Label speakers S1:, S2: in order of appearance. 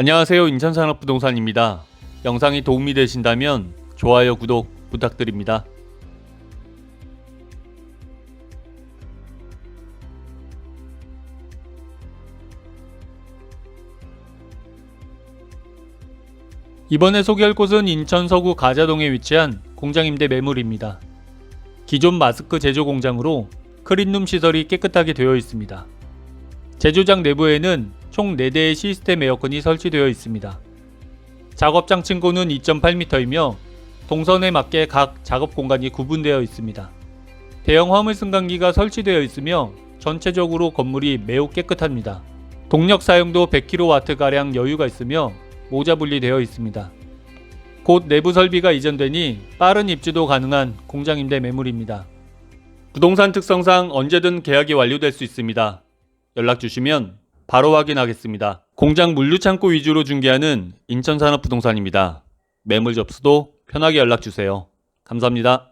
S1: 안녕하세요. 인천산업부동산입니다. 영상이 도움이 되신다면 좋아요, 구독 부탁드립니다. 이번에 소개할 곳은 인천 서구 가자동에 위치한 공장 임대 매물입니다. 기존 마스크 제조 공장으로 클린룸 시설이 깨끗하게 되어 있습니다. 제조장 내부에는 총 4대의 시스템 에어컨이 설치되어 있습니다. 작업장 층고는 2.8m이며 동선에 맞게 각 작업 공간이 구분되어 있습니다. 대형 화물 승강기가 설치되어 있으며 전체적으로 건물이 매우 깨끗합니다. 동력 사용도 100kW가량 여유가 있으며 모자 분리되어 있습니다. 곧 내부 설비가 이전되니 빠른 입주도 가능한 공장 임대 매물입니다. 부동산 특성상 언제든 계약이 완료될 수 있습니다. 연락 주시면 바로 확인하겠습니다. 공장 물류창고 위주로 중개하는 인천산업부동산입니다. 매물 접수도 편하게 연락 주세요. 감사합니다.